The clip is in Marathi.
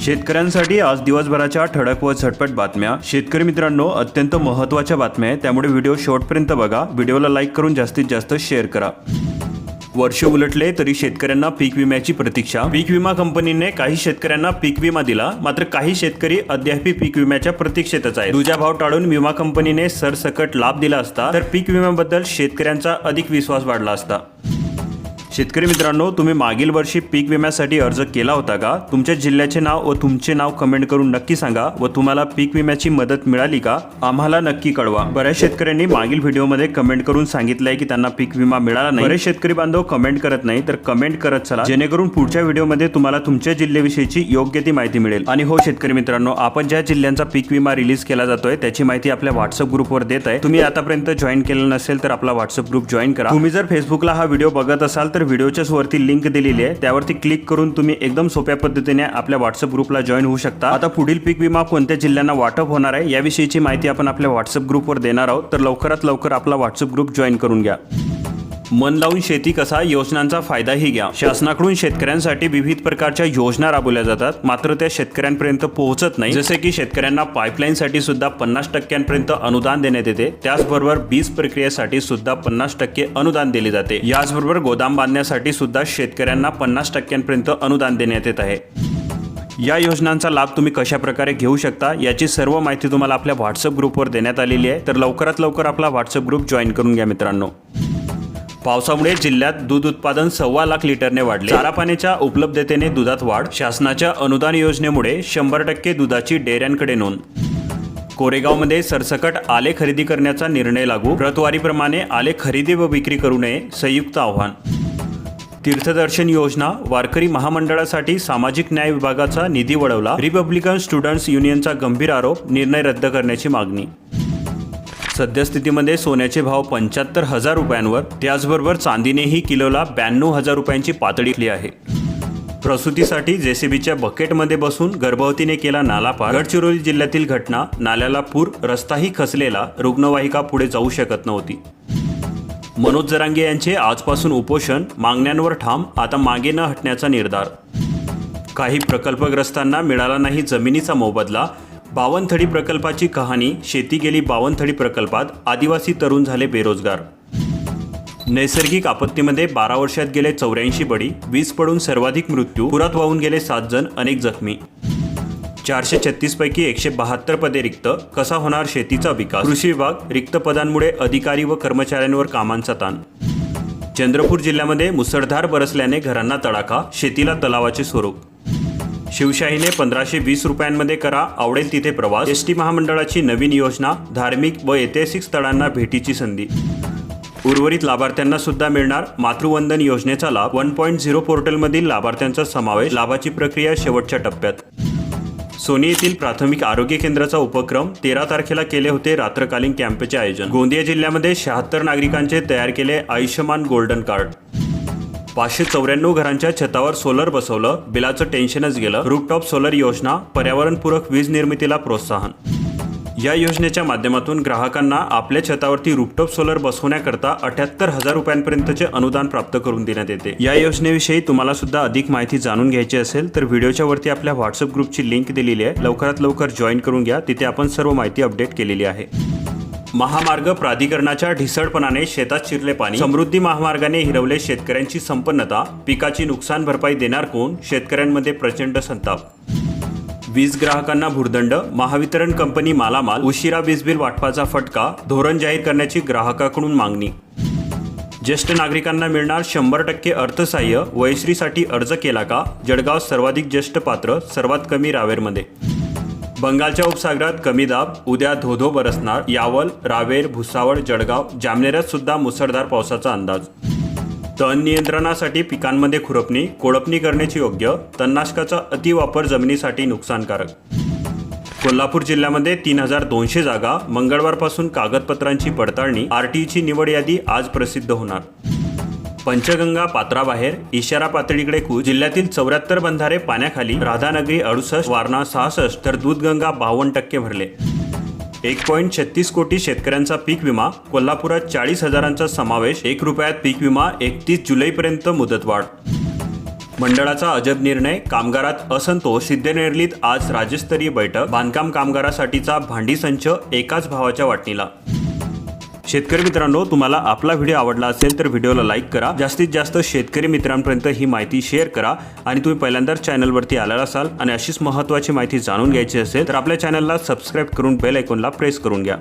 शेतकऱ्यांसाठी आज दिवसभराच्या ठळक व झटपट बातम्या. शेतकरी मित्रांनो अत्यंत महत्त्वाच्या बातम्या आहेत. त्यामुळे व्हिडिओ शेवटपर्यंत बघा. व्हिडिओला लाईक करून जास्तीत जास्त शेअर करा. वर्ष उलटले तरी शेतकऱ्यांना पीक विम्याची प्रतीक्षा. पीक विमा कंपनीने काही शेतकऱ्यांना पीक विमा दिला. मात्र काही शेतकरी अद्याप पीक विम्याच्या प्रतीक्षेतच आहे दुजा भाव टाळून विमा कंपनीने सरसकट लाभ दिला असता तर पीक विम्याबद्दल शेतकऱ्यांचा अधिक विश्वास वाढला असता. शेतकरी मित्रांनो तुम्ही मागील वर्षी पीक विम्यासाठी अर्ज केला होता का? तुमच्या जिल्ह्याचे नाव व तुमचे नाव कमेंट करून नक्की सांगा व तुम्हाला पीक विम्याची मदत मिळाली का? आम्हाला नक्की कळवा. बऱ्याच शेतकऱ्यांनी मागील व्हिडिओमध्ये कमेंट करून सांगितलंय की त्यांना पीक विमा मिळाला नाही. बरेच शेतकरी बांधव कमेंट करत नाही तर कमेंट करत चला. जेणेकरून पुढच्या व्हिडिओमध्ये तुम्हाला तुमच्या जिल्ह्याविषयीची योग्य ती माहिती मिळेल. आणि हो शेतकरी मित्रांनो आपण ज्या जिल्ह्यांचा पीक विमा रिलीज केला जातोय त्याची माहिती आपल्या व्हॉट्सअप ग्रुपवर देत आहे. तुम्ही आतापर्यंत जॉईन केलं नसेल तर आपला व्हॉट्सअप ग्रुप जॉईन करा. तुम्ही जर फेसबुकला हा व्हिडिओ बघत असाल तर व्हिडिओच्याच वरती लिंक दिलेली आहे. त्यावरती क्लिक करून तुम्ही एकदम सोप्या पद्धतीने आपल्या व्हॉट्सअप ग्रुपला जॉईन होऊ शकता. आता पुढील पीक विमा कोणत्या जिल्ह्यांना वाटप होणार आहे याविषयीची माहिती आपण आपल्या व्हॉट्सअप ग्रुपवर देणार आहोत. तर लवकरात लवकर आपला व्हॉट्सअप ग्रुप जॉईन करून घ्या. मन लावून शेती कसा योजनांचा फायदाही घ्या. शासनाकडून शेतकऱ्यांसाठी विविध प्रकारच्या योजना राबवल्या जातात. मात्र त्या शेतकऱ्यांपर्यंत पोहोचत नाही. जसे की शेतकऱ्यांना पाईपलाईनसाठी सुद्धा पन्नास टक्क्यांपर्यंत अनुदान देण्यात येते. त्याचबरोबर बीज प्रक्रियेसाठी सुद्धा पन्नास टक्के अनुदान दिले जाते. याचबरोबर गोदाम बांधण्यासाठी सुद्धा शेतकऱ्यांना पन्नास टक्क्यांपर्यंत अनुदान देण्यात येत आहे. या योजनांचा लाभ तुम्ही कशा प्रकारे घेऊ शकता याची सर्व माहिती तुम्हाला आपल्या व्हॉट्सअप ग्रुपवर देण्यात आलेली आहे. तर लवकरात लवकर आपला व्हॉट्सअप ग्रुप जॉईन करून घ्या मित्रांनो. पावसामुळे जिल्ह्यात दूध उत्पादन सव्वा लाख लिटरने वाढले. चारा पाण्याच्या उपलब्धतेने दुधात वाढ. शासनाच्या अनुदान योजनेमुळे शंभर टक्के दुधाची डेऱ्यांकडे नोंद. कोरेगावमध्ये सरसकट आले खरेदी करण्याचा निर्णय लागू. प्रतवारीप्रमाणे आले खरेदी व विक्री करू नये संयुक्त आव्हान. तीर्थदर्शन योजना. वारकरी महामंडळासाठी सामाजिक न्याय विभागाचा निधी वळवला. रिपब्लिकन स्टुडंट्स युनियनचा गंभीर आरोप. निर्णय रद्द करण्याची मागणी. सद्यस्थितीमध्ये सोन्याचे भाव पंच्याहत्तर हजार रुपयांवर त्याचबरोबर चांदीनेही किलोला ब्याण्णव हजार रुपयांची पातळी केली आहे. प्रसूतीसाठी जेसीबीच्या बकेटमध्ये बसून गर्भवतीने केला नालापार गडचिरोली जिल्ह्यातील घटना नाल्याला पूर रस्ताही खचलेला रुग्णवाहिका पुढे जाऊ शकत नव्हती. मनोज जरांगे यांचे आजपासून उपोषण मागण्यांवर ठाम आता मागे न हटण्याचा निर्धार. काही प्रकल्पग्रस्तांना मिळाला नाही जमिनीचा मोबदला बावनथडी प्रकल्पाची कहाणी शेती गेली बावनथडी प्रकल्पात आदिवासी तरुण झाले बेरोजगार. नैसर्गिक आपत्तीमध्ये बारा वर्षात गेले चौऱ्याऐंशी बळी वीज पडून सर्वाधिक मृत्यू पुरात वाहून गेले सात जण अनेक जखमी. चारशे छत्तीसपैकी एकशे बहात्तर पदे रिक्त कसा होणार शेतीचा विकास? कृषी विभाग रिक्त पदांमुळे अधिकारी व कर्मचाऱ्यांवर कामांचा ताण. चंद्रपूर जिल्ह्यामध्ये मुसळधार बरसल्याने घरांना तडाखा शेतीला तलावाचे स्वरूप. शिवशाहीने पंधराशे वीस रुपयांमध्ये करा आवडेल तिथे प्रवास. एस टी महामंडळाची नवीन योजना धार्मिक व ऐतिहासिक स्थळांना भेटीची संधी. उर्वरित लाभार्थ्यांना सुद्धा मिळणार मातृवंदन योजनेचा लाभ. वन पॉईंट झिरो पोर्टलमधील लाभार्थ्यांचा समावेश. लाभाची प्रक्रिया शेवटच्या टप्प्यात. सोनी येथील प्राथमिक आरोग्य केंद्राचा उपक्रम तेरा तारखेला केले होते रात्रकालीन कॅम्पचे आयोजन. गोंदिया जिल्ह्यामध्ये शहात्तर नागरिकांचे तयार केले आयुष्यमान गोल्डन कार्ड. पाचशे चौऱ्याण्णव घरांच्या छतावर सोलर बसवलं बिलाचं टेन्शनच गेलं. रूपटॉप सोलर योजना पर्यावरणपूरक वीज निर्मितीला प्रोत्साहन. या योजनेच्या माध्यमातून ग्राहकांना आपल्या छतावरती रूपटॉप सोलर बसवण्याकरता अठ्याहत्तर हजार रुपयांपर्यंतचे अनुदान प्राप्त करून देण्यात येते. या योजनेविषयी तुम्हाला सुद्धा अधिक माहिती जाणून घ्यायची असेल तर व्हिडिओच्या वरती आपल्या व्हॉट्सअप ग्रुपची लिंक दिलेली आहे. लवकरात लवकर जॉईन करून घ्या. तिथे आपण सर्व माहिती अपडेट केलेली आहे. महामार्ग प्राधिकरणाच्या ढिसळपणाने शेतात शिरले पाणी. समृद्धी महामार्गाने हिरवले शेतकऱ्यांची संपन्नता. पिकाची नुकसान भरपाई देणार कोण? शेतकऱ्यांमध्ये प्रचंड संताप. वीज ग्राहकांना भुर्दंड. महावितरण कंपनी मालामाल. उशिरा वीज बिल वाटपाचा फटका. धोरण जाहीर करण्याची ग्राहकाकडून मागणी. ज्येष्ठ नागरिकांना मिळणार शंभर टक्के अर्थसहाय्य. वयश्रीसाठी अर्ज केला का? जळगाव सर्वाधिक ज्येष्ठ पात्र. सर्वात कमी रावेरमध्ये. बंगालच्या उपसागरात कमी दाब उद्या धोधो बरसणार यावल रावेर भुसावळ जळगाव जामनेरात सुद्धा मुसळधार पावसाचा अंदाज. तण नियंत्रणासाठी पिकांमध्ये खुरपणी कोळपणी करण्याची योग्य तणनाशकाचा अतिवापर जमिनीसाठी नुकसानकारक. कोल्हापूर जिल्ह्यामध्ये तीन हजार दोनशे जागा मंगळवारपासून कागदपत्रांची पडताळणी आरटीईची निवड यादी आज प्रसिद्ध होणार. पंचगंगा पात्राबाहेर इशारा पातळीकडे कूच जिल्ह्यातील चौऱ्याहत्तर बंधारे पाण्याखाली राधानगरी अडुसष्ट वारणा सहासष्ट तर दूधगंगा बावन्न टक्के भरले. एक पॉईंट छत्तीस कोटी शेतकऱ्यांचा पीक विमा कोल्हापुरात चाळीस हजारांचा समावेश एक रुपयात पीक विमा एकतीस जुलैपर्यंत मुदतवाढ. मंडळाचा अजब निर्णय कामगारात असंतोष सिद्धेनेरलीत आज राज्यस्तरीय बैठक बांधकाम कामगारासाठीचा भांडी संच एकाच भावाच्या वाटणीला. शेतकरी मित्रांनो तुम्हाला आपला व्हिडिओ आवडला असेल तर व्हिडिओला लाईक करा. जास्तीत जास्त शेतकरी मित्रांपर्यंत ही माहिती शेअर करा. आणि तुम्ही पहिल्यांदाच चॅनलवरती आलेला असाल आणि अशीच महत्त्वाची माहिती जाणून घ्यायची असेल तर आपल्या चॅनलला सबस्क्राईब करून बेल आयकॉनला प्रेस करून घ्या.